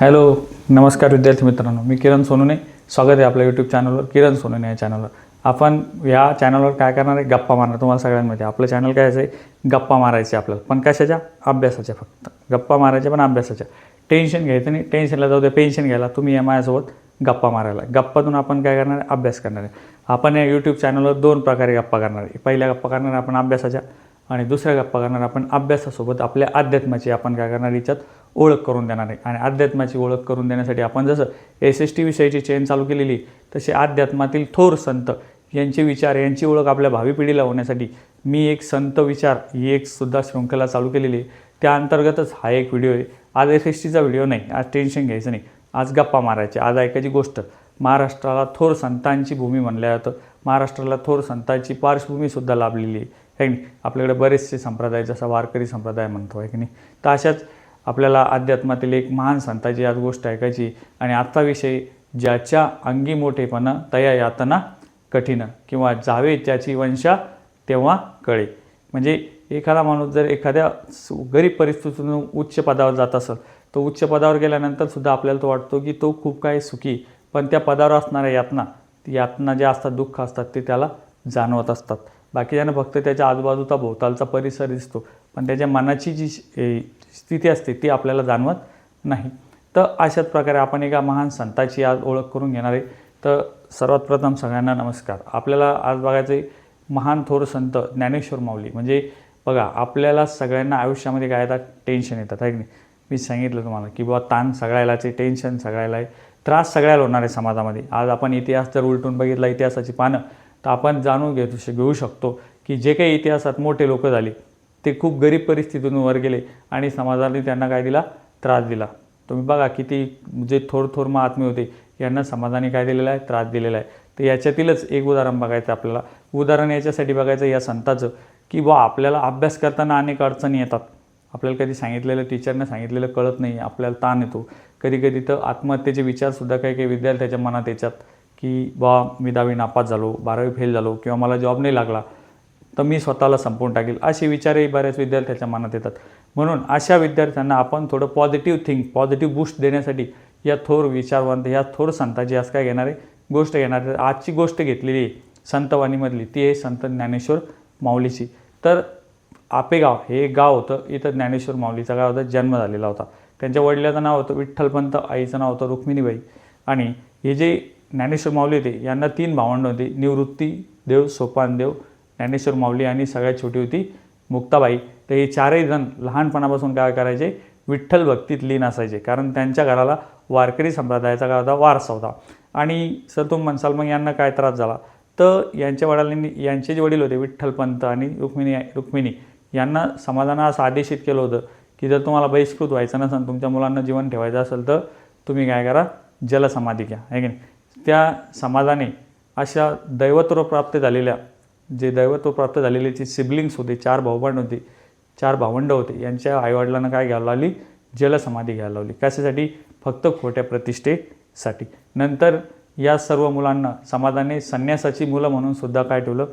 Hello नमस्कार विद्यार्थी मित्रांनो. मी किरण सोनुने. स्वागत आहे आपल्या यूट्यूब चॅनलवर किरण सोनुने या चॅनलवर आपण या चॅनलवर काय करणार आहे? गप्पा मारणार. तुम्हाला सगळ्यांमध्ये. आपलं चॅनल काय आहे? गप्पा मारायचे आपल्याला. पण कशाच्या? अभ्यासाच्या फक्त. गप्पा मारायच्या पण अभ्यासाच्या. टेन्शन घ्यायचं नाही. टेन्शनला जाऊ द्या. पेन्शन घ्यायला. तुम्ही या माझ्यासोबत गप्पा मारायला. गप्पातून आपण काय करणार आहे? अभ्यास करणार आहे. आपण या यूट्यूब चॅनलवर दोन प्रकारे गप्पा करणार आहे. पहिल्या गप्पा करणार आपण अभ्यासाच्या. आणि दुसऱ्या गप्पा करणार आपण अभ्यासासोबत आपल्या अध्यात्माची आपण काय करणार याच्यात ओळख करून देणार आहे. आणि अध्यात्माची ओळख करून देण्यासाठी आपण जसं एस एस टी विषयाची चेन चालू केलेली तसे अध्यात्मातील थोर संत यांचे विचार यांची ओळख आपल्या भावी पिढीला होण्यासाठी मी एक संत विचार ही एक सुद्धा शृंखला चालू केलेली आहे. त्या अंतर्गतच हा एक व्हिडिओ आहे. आज एस एस टीचा व्हिडिओ नाही आज टेन्शन घ्यायचं नाही. आज गप्पा मारायचे आज ऐकायची गोष्ट. महाराष्ट्राला थोर संतांची भूमी म्हणलं जातं. महाराष्ट्राला थोर संतांची पार्श्वभूमीसुद्धा लाभलेली आहे. आहे की नाही? आपल्याकडे बरेचसे संप्रदाय जसा वारकरी संप्रदाय म्हणतो आहे की नाही? तर अशाच आपल्याला अध्यात्मातील एक महान संताची आज गोष्ट ऐकायची आणि आत्ताविषयी विषय ज्याच्या अंगी मोठेपणा तया यातना कठीण किंवा जावे त्याची वंशा तेव्हा कळे. म्हणजे एखादा माणूस जर एखाद्या सु- गरीब परिस्थितीतून उच्च पदावर जात असेल तो उच्च पदावर गेल्यानंतर सुद्धा आपल्याला तो वाटतो की तो खूप काही सुखी पण त्या पदावर असणाऱ्या यातना यातना ज्या असतात दुःख असतात ते त्याला जाणवत असतात. बाकीच्यांना फक्त त्याच्या आजूबाजूचा भोवतालचा परिसर दिसतो पण त्याच्या मनाची जी स्थिती असते ती आपल्याला जाणवत नाही. तर अशाच प्रकारे आपण एका महान संताची आज ओळख करून घेणार आहे. तर सर्वात प्रथम सगळ्यांना नमस्कार. आपल्याला आज बघायचं महान थोर संत ज्ञानेश्वर माऊली. म्हणजे बघा आपल्याला सगळ्यांना आयुष्यामध्ये काय येतात? टेन्शन येतात आहे की नाही? मी सांगितलं तुम्हाला की बाबा ताण सगळ्यालाच आहे टेन्शन सगळ्याला आहे. त्रास सगळ्याला होणार आहे समाजामध्ये. आज आपण इतिहास जर उलटून बघितला इतिहासाची पानं तर आपण जाणून घेऊ घेऊ शकतो की जे काही इतिहासात मोठे लोक झाले ते खूप गरीब परिस्थितीतून वर गेले आणि समाजाने त्यांना काय दिला? त्रास दिला. तुम्ही बघा किती जे थोर थोर महात्मे होते यांना समाजाने काय दिलेला आहे? त्रास दिलेला आहे. तर याच्यातीलच एक उदाहरण बघायचं आपल्याला. उदाहरण याच्यासाठी बघायचं या संताचं की बा आपल्याला अभ्यास करताना अनेक अडचणी येतात. आपल्याला कधी सांगितलेलं टीचरनं सांगितलेलं कळत नाही आपल्याला ताण येतो. कधी कधी तर आत्महत्येचे विचारसुद्धा काही काही विद्यार्थ्याच्या मनात येतात. की बा मी दहावी नापास झालो बारावी फेल झालो किंवा मला जॉब नाही लागला तर मी स्वतःला संपवून टाकेल. असे विचारही बऱ्याच विद्यार्थ्याच्या मनात येतात. म्हणून अशा विद्यार्थ्यांना आपण थोडं पॉझिटिव्ह थिंक पॉझिटिव्ह बूस्ट देण्यासाठी या थोर विचारवंत या थोर संताची आज काय घेणारे गोष्ट घेणार आजची गोष्ट घेतलेली आहे संतवाणीमधली. ती आहे संत ज्ञानेश्वर माऊलीची. तर आपेगाव हे एक गाव होतं. इथं ज्ञानेश्वर माऊलीचा गाव होता. जन्म झालेला होता. त्यांच्या वडिलाचं नाव होतं विठ्ठलपंत आईचं नाव होतं रुक्मिणीबाई. आणि हे जे ज्ञानेश्वर माऊली होते. यांना तीन भावंड होते. निवृत्ती देव सोपानदेव ज्ञानेश्वर माऊली आणि सगळ्यात छोटी होती मुक्ताबाई. तर हे चारही जण लहानपणापासून काय करायचे? विठ्ठल भक्तीत लीन असायचे. कारण त्यांच्या घराला वारकरी संप्रदायाचा काय होता? वारसा होता. आणि सर तुम्ही म्हणसाल मग यांना काय त्रास झाला? तर यांच्या वडिलांनी यांचे जे वडील होते विठ्ठलपंत आणि रुक्मिणी रुक्मिणी यांना समाजानं असं आदेशित केलं होतं की जर तुम्हाला बहिष्कृत व्हायचं नसेल तुमच्या मुलांना जीवन ठेवायचं असेल तर तुम्ही काय करा? जलसमाधी घ्या. आहे की नाही? त्या समाजाने अशा दैवत्व प्राप्त झालेल्या जे दैवत्व प्राप्त झालेले जे सिबलिंग्स होते चार भाऊबंड होते चार भावंड होते यांच्या आईवडिलांना काय घ्यायला लावली? जलसमाधी घ्यायला लावली. कशासाठी? फक्त खोट्या प्रतिष्ठेसाठी. नंतर या सर्व मुलांना समाजाने संन्यासाची मुलं म्हणून सुद्धा काय ठेवलं?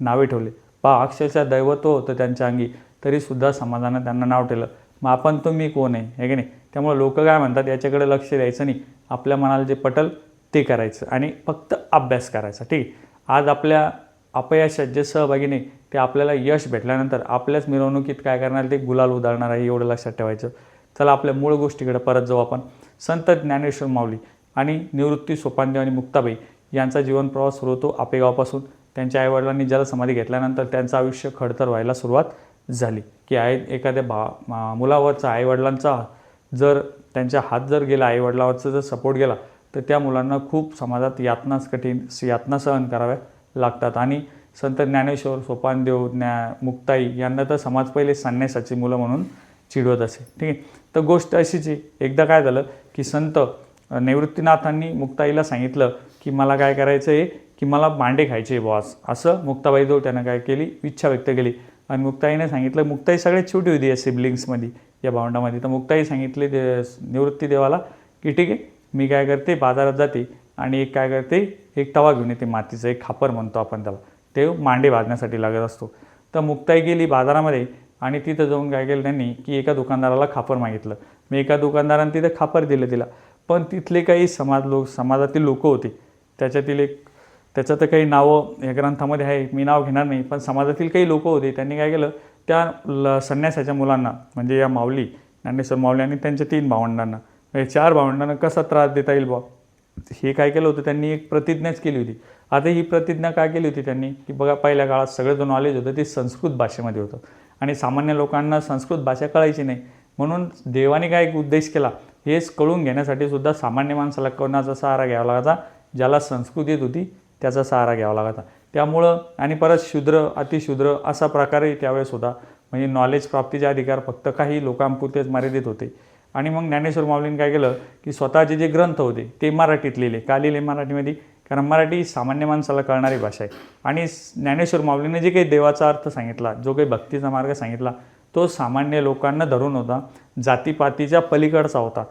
नावे ठेवले. पहा अक्षरशः दैवत्व होतं त्यांच्या अंगी तरीसुद्धा समाजानं त्यांना नाव ठेवलं. मग आपण तुम्ही कोण आहे? हे की नाही? त्यामुळे लोक काय म्हणतात? याच्याकडे लक्ष द्यायचं नाही. आपल्या मनाला जे पटल ते करायचं आणि फक्त अभ्यास करायचा ठीक आज आपल्या अपयशात जे सहभागी नाही ते आपल्याला यश भेटल्यानंतर आपल्याच मिरवणुकीत काय करणार ते गुलाल उधळणार आहे एवढं लक्षात ठेवायचं. चला आपल्या मूळ गोष्टीकडे परत जाऊ आपण. संत ज्ञानेश्वर माऊली आणि निवृत्ती सोपानदेव आणि मुक्ताबाई यांचा जीवन प्रवास सुरू होतो आपेगावपासून. त्यांच्या आईवडिलांनी जलसमाधी घेतल्यानंतर त्यांचं आयुष्य खडतर व्हायला सुरुवात झाली. की आई एखाद्या भा मुलावरचा आईवडिलांचा जर त्यांच्या हात जर गेला आईवडिलावरचा जर सपोर्ट गेला तर त्या मुलांना खूप समाजात यातनाच कठीण यातना सहन कराव्या लागतात. आणि संत ज्ञानेश्वर सोपानदेव ज्ञा मुक्ताई यांना तर समाज पहिले संन्यासाची मुलं म्हणून चिडवत असे. ठीक आहे? तर गोष्ट अशीच एकदा काय झालं की संत निवृत्तीनाथांनी मुक्ताईला सांगितलं की मला काय करायचं आहे की मला मांडे खायचे बॉस असं मुक्ताबाईजवळ त्यानं काय केली? इच्छा व्यक्त केली. आणि मुक्ताईने सांगितलं मुक्ताई सगळ्यात छोटी होती या सिबलिंग्समध्ये या भावंडामध्ये. तर मुक्ताई सांगितले दे निवृत्ती देवाला की ठीक आहे मी काय करते बाजारात जाते आणि एक काय करते एक तवा घेऊन येते मातीचं एक खापर म्हणतो आपण त्याला. ते मांडे भाजण्यासाठी लागत असतो. तर मुक्ताई गेली बाजारामध्ये आणि तिथं जाऊन काय केलं त्यांनी की एका दुकानदाराला खापर मागितलं. मी एका दुकानदाराने तिथं खापर दिलं तिला. पण तिथले काही समाज लोक समाजातील लोक होते. त्याच्यातील एक त्याचं तर काही नावं या ग्रंथामध्ये आहे मी नाव घेणार नाही पण समाजातील काही लोक होते. त्यांनी काय केलं त्या ल संन्यासाच्या मुलांना म्हणजे या माऊली ज्ञानेश्वर माऊली आणि त्यांच्या तीन भावंडांना म्हणजे चार भावंडांना कसा त्रास देता येईल बा हे काय केलं होतं? त्यांनी एक प्रतिज्ञाच केली होती. आता ही प्रतिज्ञा काय केली होती त्यांनी? की बघा पहिल्या काळात सगळं जो नॉलेज होतं ते संस्कृत भाषेमध्ये होतं. आणि सामान्य लोकांना संस्कृत भाषा कळायची नाही. म्हणून देवाने काय एक उद्देश केला? हेच कळून घेण्यासाठी सुद्धा सामान्य माणसाला कोणाचा सहारा घ्यावा लागायचा? ज्याला संस्कृत येत होती त्याचा सहारा घ्यावा लागायचा. त्यामुळं आणि परत शूद्र अतिशूद्र असा प्रकारही त्यावेळेस होता. म्हणजे नॉलेज प्राप्तीचे अधिकार फक्त काही लोकांपुरतेच मर्यादित होते. आणि मग ज्ञानेश्वर माऊलीने काय केलं की स्वतःचे जे ग्रंथ होते ते मराठीत लिहिले. का लिहिले मराठीमध्ये? कारण मराठी सामान्य माणसाला कळणारी भाषा आहे. आणि ज्ञानेश्वर माऊलीने जे काही देवाचा अर्थ सांगितला जो काही भक्तीचा मार्ग सांगितला तो सामान्य लोकांना धरून होता. जातीपातीच्या पलीकडचा होता.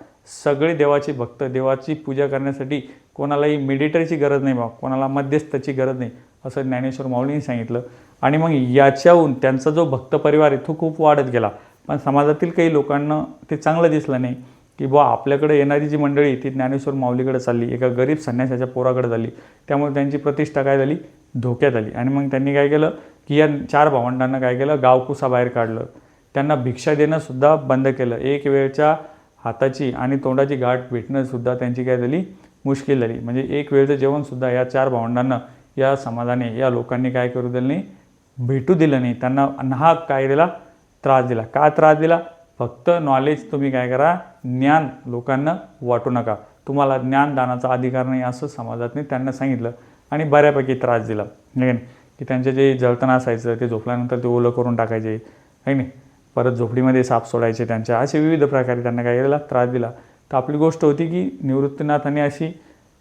सगळे देवाचे भक्त देवाची पूजा करण्यासाठी कोणालाही मेडिटरची गरज नाही बा कोणाला मध्यस्थाची गरज नाही असं ज्ञानेश्वर माऊलींनी सांगितलं. आणि मग याच्याहून त्यांचा जो भक्त परिवार आहे तो खूप वाढत गेला. पण समाजातील काही लोकांना ते चांगलं दिसलं नाही की बुवा आपल्याकडे येणारी जी मंडळी ती ज्ञानेश्वर माऊलीकडे चालली एका गरीब संन्यासाच्या पोराकडे झाली. त्यामुळे त्यांची प्रतिष्ठा काय झाली? धोक्यात आली. आणि मग त्यांनी काय केलं? की या चार भावंडांना काय केलं? गावकुसा बाहेर काढलं. त्यांना भिक्षा देणंसुद्धा बंद केलं. एक वेळच्या हाताची आणि तोंडाची गाठ भेटणंसुद्धा त्यांची काय झाली? मुश्किल झाली. म्हणजे एक वेळचं जेवणसुद्धा या चार भावंडांना या समाजाने या लोकांनी काय करू दिलं नाही? भेटू दिलं नाही. त्यांना नाहक काय दिला त्रास दिला. का त्रास दिला? फक्त नॉलेज तुम्ही काय करा ज्ञान लोकांना वाटू नका. तुम्हाला ज्ञानदानाचा अधिकार नाही असं समाजातने त्यांना सांगितलं आणि बऱ्यापैकी त्रास दिला. नाही? की त्यांचे जे जळतण असायचं ते झोपल्यानंतर ते ओलं करून टाकायचे. आहे नाही? परत झोपडीमध्ये साप सोडायचे त्यांच्या असे विविध प्रकारे त्यांना काय केलेला? त्रास दिला. तर आपली गोष्ट होती की निवृत्तीनाथाने अशी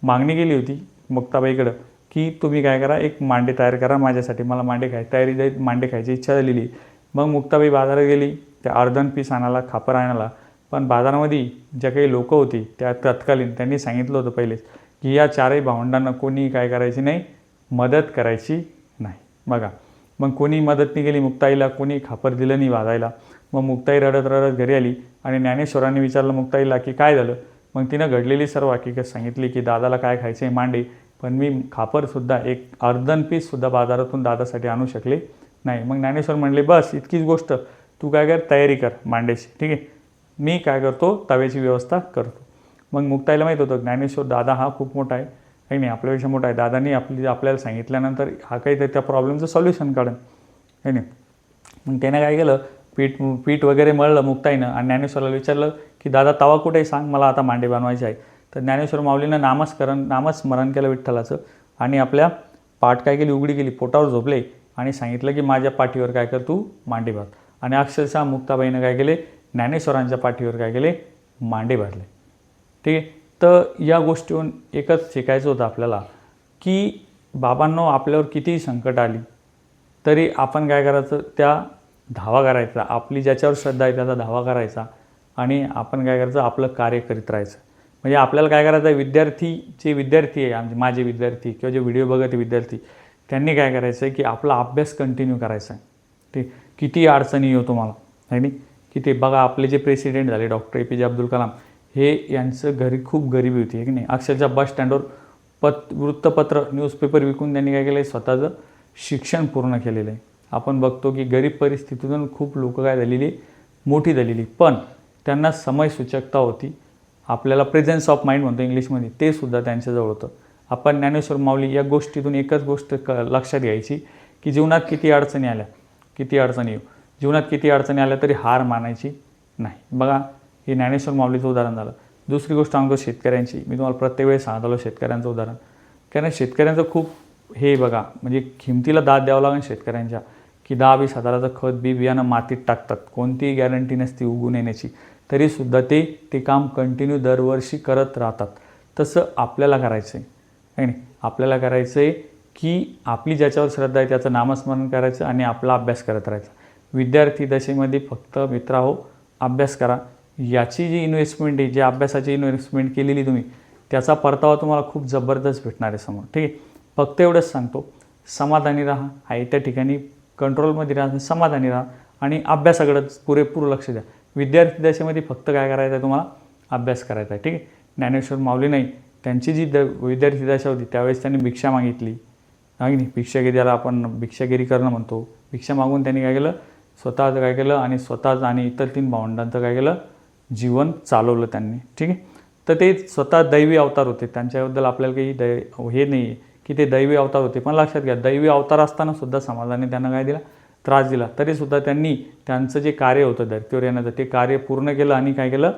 मागणी केली होती मुक्ताबाईकडं की तुम्ही काय करा एक मांडे तयार करा माझ्यासाठी. मला मांडे खाय तयारी मांडे खायची इच्छा झालेली मग मुक्ताबाई बाजारात गेली त्या अर्धन पीस आणायला खापर आणायला. पण बाजारामध्ये ज्या काही लोकं होती त्या तत्कालीन त्यांनी सांगितलं होतं पहिलेच की या चारही भावंडांना कोणी काय करायची नाही मदत करायची नाही. बघा मग कोणी मदत नाही केली मुक्ताईला कोणी खापर दिलं नाही वाजायला मग मुक्ताई रडत रडत घरी आली आणि ज्ञानेश्वरांनी विचारलं मुक्ताईला की काय झालं? मग तिनं घडलेली सर्व हकीकत सांगितली की दादाला काय खायचं आहे मांडे. पण मी खापरसुद्धा एक अर्धन पीससुद्धा बाजारातून दादासाठी आणू शकले नाही मग ज्ञानेश्वर म्हणले बस इतकीच गोष्ट. तू काय कर? तयारी कर मांडेशी ठीक आहे? मी काय करतो? तव्याची व्यवस्था करतो. मग मुक्ताईला माहीत होतं ज्ञानेश्वर दादा हा खूप मोठा आहे. काही नाही आपल्यापेक्षा मोठा आहे. दादानी आपली आपल्याला सांगितल्यानंतर हा काही तर त्या प्रॉब्लेमचं सॉल्युशन काढेल. काही नाही. मग त्यानं काय केलं? पीठ पीठ वगैरे मळलं मुक्ताईनं आणि ज्ञानेश्वराला विचारलं की दादा तवा कुठे आहे? सांग मला आता मांडे बनवायचे आहे. तर ज्ञानेश्वर माऊलीनं नामस्करण नामस्मरण केलं विठ्ठलाचं आणि आपल्या पाठ काय केली? उघडी केली. पोटावर झोपले. आणि सांगितलं की माझ्या पाठीवर काय कर तू मांडे भर आणि अक्षरशः मुक्ताबाईनं काय केले? ज्ञानेश्वरांच्या पाठीवर काय केले? मांडे भरले ठीक आहे? तर या गोष्टीहून एकच शिकायचं होतं आपल्याला की बाबांनो आपल्यावर कितीही संकट आली तरी आपण काय करायचं? त्या धावा करायचा. आपली ज्याच्यावर श्रद्धा आहे त्याचा धावा करायचा. आणि आपण काय करायचं? आपलं कार्य करीत राहायचं. म्हणजे आपल्याला काय करायचं? आहे विद्यार्थी जे विद्यार्थी आहे आमचे माझे विद्यार्थी किंवा जे व्हिडिओ बघत आहे विद्यार्थी त्यांनी काय करायचं आहे की आपला अभ्यास कंटिन्यू करायचा आहे. ते किती अडचणी येऊ तुम्हाला आहे नाही की ते बघा आपले जे प्रेसिडेंट झाले डॉक्टर ए पी जे अब्दुल कलाम हे यांचं घरी खूप गरिबी होती आहे की नाही? अक्षरशः बस स्टँडवर पत वृत्तपत्र न्यूजपेपर विकून त्यांनी काय केलं आहे स्वतःचं शिक्षण पूर्ण केलेलं आहे. आपण बघतो की गरीब परिस्थितीतून खूप लोक काय झालेली मोठी झालेली पण त्यांना समयसूचकता होती. आपल्याला प्रेझेन्स ऑफ माइंड म्हणतो इंग्लिशमध्ये. ते सुद्धा त्यांच्याजवळ होतं. आपण ज्ञानेश्वर माऊली या गोष्टीतून एकच गोष्ट क लक्षात घ्यायची की जीवनात किती अडचणी आल्या किती अडचणी येऊ. जीवनात किती अडचणी आल्या तरी हार मानायची नाही. बघा हे ज्ञानेश्वर माऊलीचं उदाहरण झालं. दुसरी गोष्ट सांगतो शेतकऱ्यांची. मी तुम्हाला प्रत्येक वेळेस सांगत आलो शेतकऱ्यांचं उदाहरण. कारण शेतकऱ्यांचं खूप हे बघा म्हणजे किमतीला दाद द्यावं लागेल शेतकऱ्यांच्या की दहा वीस हजाराचं खत बी बियाणं मातीत टाकतात. कोणतीही गॅरंटी नसती उगून येण्याची. तरीसुद्धा ते ते काम कंटिन्यू दरवर्षी करत राहतात. तसं आपल्याला करायचं आहे नाही आपल्याला करायचं आहे की आपली ज्याच्यावर श्रद्धा आहे त्याचं नामस्मरण करायचं आणि आपला अभ्यास करत राहायचा. विद्यार्थी दशेमध्ये फक्त मित्रा हो अभ्यास करा. याची जी इन्व्हेस्टमेंट आहे जी अभ्यासाची इन्व्हेस्टमेंट केलेली तुम्ही त्याचा परतावा तुम्हाला खूप जबरदस्त भेटणार आहे समोर. ठीक आहे? फक्त एवढंच सांगतो. समाधानी राहा. आहे त्या ठिकाणी कंट्रोलमध्ये राहा समाधानी राहा आणि अभ्यासाकडंच पुरेपूर लक्ष द्या. विद्यार्थी दशेमध्ये फक्त काय करायचं आहे तुम्हाला? अभ्यास करायचा आहे ठीक आहे? ज्ञानेश्वर माऊली नाही. त्यांची जी द विद्यार्थी दशा होती त्यावेळेस त्यांनी भिक्षा मागितली. आहे की नाही? भिक्षागिरीला आपण भिक्षागिरी करणं म्हणतो. भिक्षा मागून त्यांनी काय केलं? स्वतःचं काय केलं आणि स्वतःच आणि इतर तीन भावंडांचं काय केलं? जीवन चालवलं त्यांनी. ठीक आहे? तर ते स्वतः दैवी अवतार होते. त्यांच्याबद्दल आपल्याला काही दै हे नाही आहे की ते दैवी अवतार होते. पण लक्षात घ्या दैवी अवतार असताना सुद्धा समाजाने त्यांना काय दिला? त्रास दिला. तरीसुद्धा त्यांनी त्यांचं जे कार्य होतं धर्तीवर येण्याचं ते कार्य पूर्ण केलं आणि काय केलं?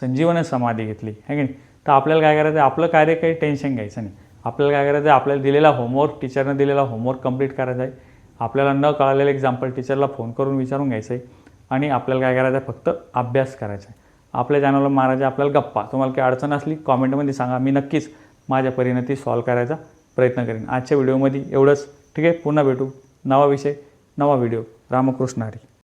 संजीवन समाधी घेतली. आहे की नाही? तर आपल्याला काय करायचं आपलं कार्य काही टेन्शन घ्यायचं नाही. आपल्याला काय करायचं आहे? आपल्याला दिलेला होमवर्क टीचरनं दिलेला होमवर्क कंप्लीट करायचा आहे. आपल्याला न कळालेलं एक्झाम्पल टीचरला फोन करून विचारून घ्यायचं आहे. आणि आपल्याला काय करायचं आहे? फक्त अभ्यास करायचा आहे. आपल्या चॅनलवर मारायचे आपल्याला गप्पा. तुम्हाला काही अडचण असली कॉमेंटमध्ये सांगा. मी नक्कीच माझ्या परीने ती सॉल्व करायचा प्रयत्न करेन. आजच्या व्हिडिओमध्ये एवढंच. ठीक आहे? पुन्हा भेटू. नवा विषय नवा व्हिडिओ रामकृष्ण हरी.